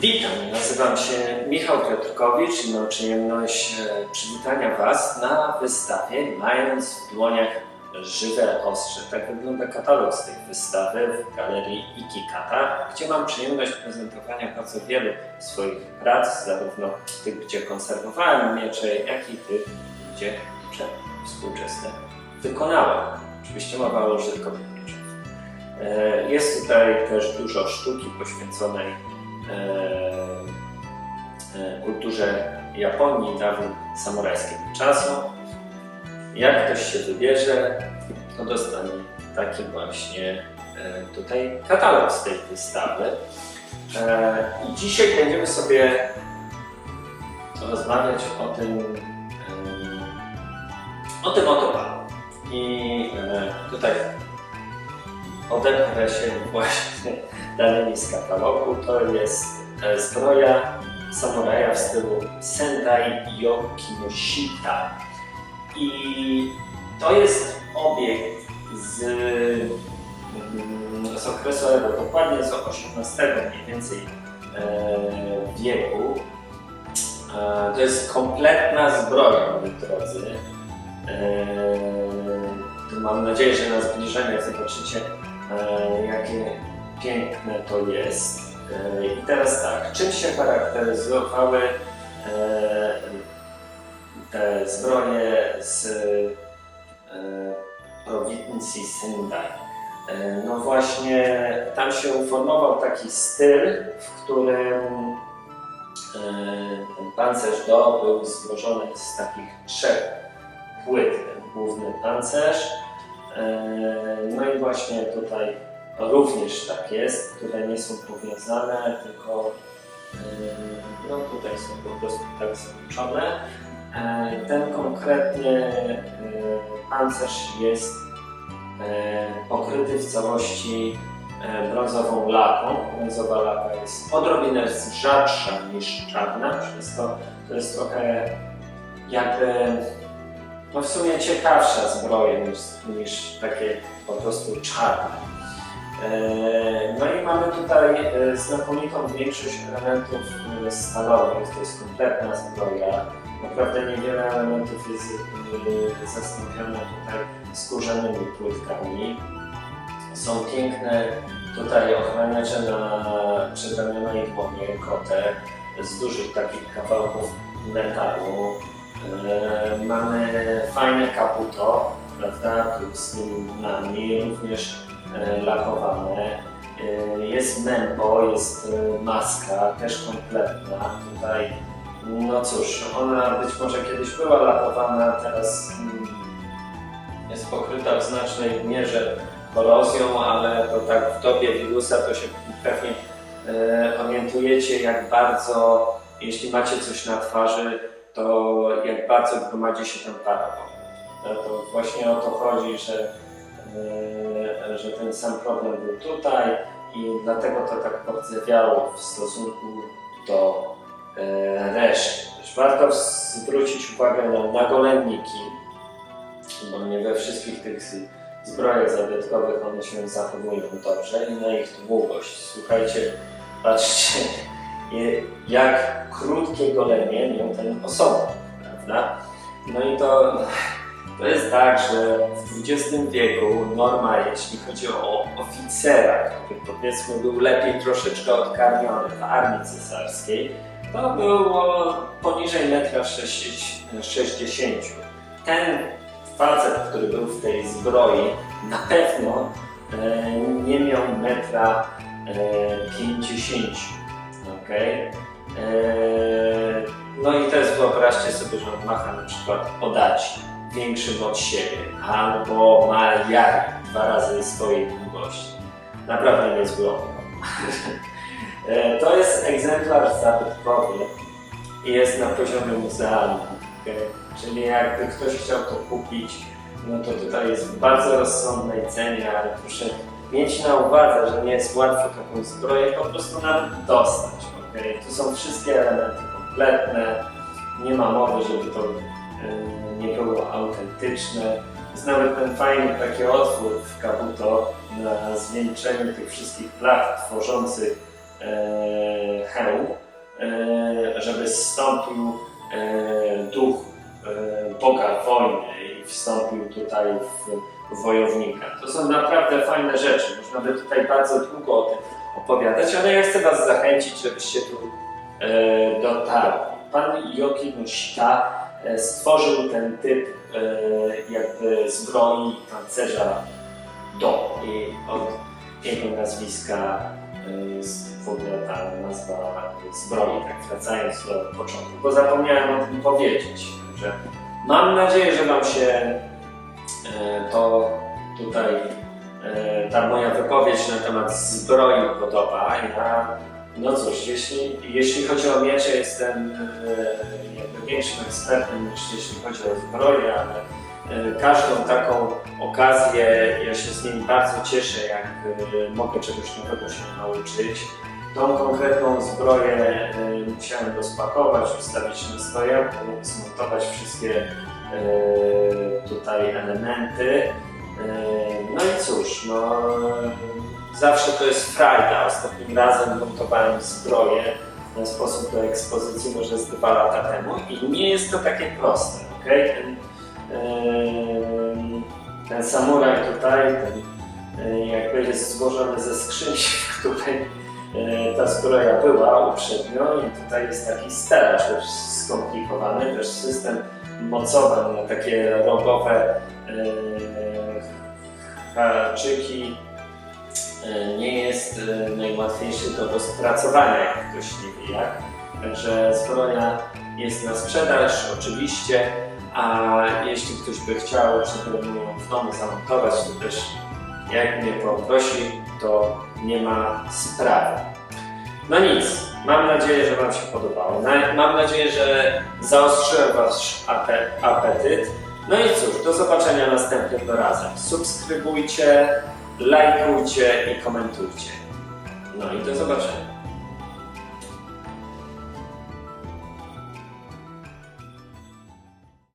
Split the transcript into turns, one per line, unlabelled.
Witam, nazywam się Michał Piotrkowicz i mam przyjemność e, przywitania Was na wystawie Mając w dłoniach żywe ostrze. Tak wygląda katalog z tej wystawy w galerii Ikikata, gdzie mam przyjemność prezentowania bardzo wielu swoich prac, zarówno tych, gdzie konserwowałem miecze, jak i tych, gdzie współczesne wykonałem. Oczywiście mowa o użytkownych mieczów. E, Jest tutaj też dużo sztuki poświęconej kulturze Japonii dawnym samurajskiego czasu. Jak ktoś się wybierze, to dostanie taki właśnie e, tutaj katalog z tej wystawy. E, I dzisiaj będziemy sobie rozmawiać o tym, o tym oto. I e, tutaj odepnę się właśnie danymi z katalogu. To jest e, zbroja samuraja w stylu Sendai Yokinoshita. I to jest obiekt z, mm, z okresu dokładnie z XVIII mniej więcej e, wieku. E, To jest kompletna zbroja, moi drodzy. Mam nadzieję, że na zbliżeniach zobaczycie, jakie piękne to jest. E, I teraz tak, czym się charakteryzowały e, te zbroje z e, prowincji Sendai? E, No właśnie, tam się uformował taki styl, w którym e, ten pancerz do był złożony z takich trzech płyt. Ten główny pancerz, e, no i właśnie tutaj również tak jest, które nie są powiązane, tylko e, no tutaj są po prostu tak złączone. E, Ten konkretnie e, pancerz jest pokryty w całości brązową laką. Brązowa laka jest odrobinę rzadsza niż czarna, przez to to jest trochę jakby no w sumie ciekawsza zbroja niż, niż takie po prostu czarne. E, No i mamy tutaj e, znakomitą większość elementów e, stalowych, to jest kompletna zbroja. Naprawdę niewiele elementów jest zastąpione tutaj skórzanymi płytkami. Są piękne tutaj ochraniacze na przedramiona i dłonie, kote z dużych takich kawałków metalu. E, Mamy fajne kaputo, prawda, z nami, również e, lakowane. E, Jest mempo, jest maska, też kompletna. Tutaj, no cóż, ona być może kiedyś była lakowana, teraz mm, jest pokryta w znacznej mierze korozją, ale to tak w dobie wirusa to się pewnie orientujecie, jak bardzo, jeśli macie coś na twarzy, to jak bardzo gromadzi się tam paragon. No to właśnie o to chodzi, że, e, że ten sam problem był tutaj i dlatego to tak pordzewiało w stosunku do e, reszty. Warto zwrócić uwagę na nagolenniki, bo nie we wszystkich tych zbrojach zabytkowych one się zachowują dobrze i na ich długość. Słuchajcie, patrzcie, jak krótkie golenie miał ten osobnik, prawda? No i to, to jest tak, że w XX wieku norma, jeśli chodzi o oficera, który powiedzmy był lepiej troszeczkę odkarmiony w armii cesarskiej, to było poniżej 1,60 m. Ten facet, który był w tej zbroi, na pewno e, nie miał metra e, 50. okej? E, no i też wyobraźcie sobie, że on macha na przykład podaci większym od siebie, albo ma jary dwa razy swojej długości. Naprawdę niezły okno. E, To jest egzemplarz zabytkowy i jest na poziomie muzealnym. Czyli jakby ktoś chciał to kupić, no to tutaj jest w bardzo rozsądnej cenie, ale proszę mieć na uwadze, że nie jest łatwo taką zbroję po prostu nawet dostać. okej? Tu są wszystkie elementy kompletne, nie ma mowy, żeby to e, nie było autentyczne. Jest nawet ten fajny taki otwór w kabuto na zwieńczeniu tych wszystkich plat tworzących e, hełm, e, żeby zstąpił e, duch Boga wojny i wstąpił tutaj w wojownika. To są naprawdę fajne rzeczy. Można by tutaj bardzo długo o tym opowiadać, ale ja chcę Was zachęcić, żebyście tu e, dotarli. Pan Joachim Szta e, stworzył ten typ e, jakby zbroi pancerza do i od jego nazwiska e, jest w ogóle ta nazwa zbroi, tak wracając do początku, bo zapomniałem o tym powiedzieć, mam nadzieję, że Wam się to tutaj e, ta moja wypowiedź na temat zbroi podoba. Ja, no cóż, jeśli, jeśli chodzi o miecze, jestem e, jakby większym ekspertem niż jeśli chodzi o zbroję, ale e, każdą taką okazję, ja się z niej bardzo cieszę, jak e, mogę czegoś nowego się nauczyć. Tą konkretną zbroję e, musiałem rozpakować, ustawić na stojaku, zmontować wszystkie e, tutaj elementy. E, No i cóż, no, zawsze to jest frajda. Ostatnim razem montowałem zbroję w ten sposób do ekspozycji może z dwa lata temu i nie jest to takie proste, ok? Ten, em, ten samuraj tutaj, ten, e, jakby jest złożony ze skrzyni, w której e, ta zbroja była uprzednio i tutaj jest taki stelaż skomplikowany, też system mocowań na takie rogowe e, haczyki e, nie jest e, najłatwiejszy do rozpracowania, jak ktoś nie wie jak. Także zbroja jest na sprzedaż oczywiście, a jeśli ktoś by chciał, ją w domu zamontować, to też jak mnie poprosi, to nie ma sprawy. No nic, mam nadzieję, że Wam się podobało. Mam nadzieję, że zaostrzyłem Wasz ape- apetyt. No i cóż, do zobaczenia następnym razem. Subskrybujcie, lajkujcie i komentujcie. No i do zobaczenia.